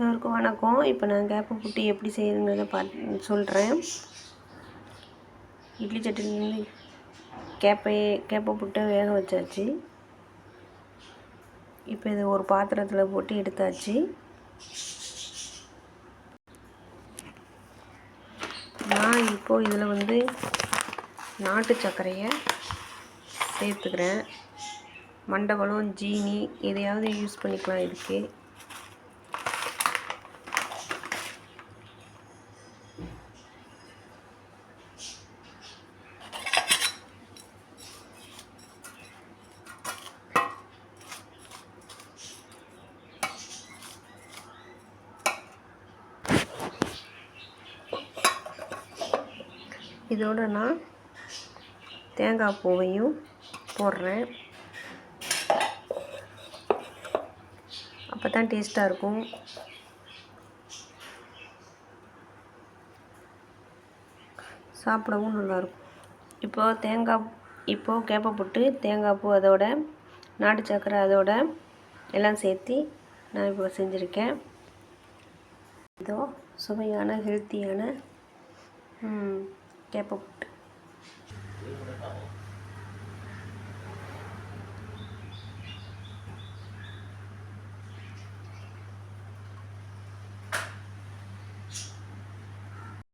எல்லோருக்கும் வணக்கம். இப்போ நான் கேப்பை புட்டி எப்படி செய்யணுங்கிறத பார்த்து சொல்கிறேன் இட்லி சட்டிலேருந்து கேப்பை கேப்பை புட்டை வேக வச்சாச்சு. இப்போ இதை ஒரு பாத்திரத்தில் போட்டு எடுத்தாச்சு. நான் இப்போது இதில் வந்து நாட்டு சர்க்கரையை சேர்த்துக்கிறேன். மண்டபலம் ஜீனி எதையாவது யூஸ் பண்ணிக்கலாம் இதுக்கு. இதோட நான் தேங்காய் பூவையும் போடுறேன். அப்போ தான் டேஸ்ட்டாக இருக்கும். சாப்பிடவும் நல்லாயிருக்கும் இப்போது தேங்காய் இப்போது கேப்பை போட்டு தேங்காய் பூ அதோட நாட்டு சக்கரை அதோட எல்லாம் சேர்த்து நான் இப்போ செஞ்சுருக்கேன். இதோ சுவையான ஹெல்த்தியான கேப்பை புட்டு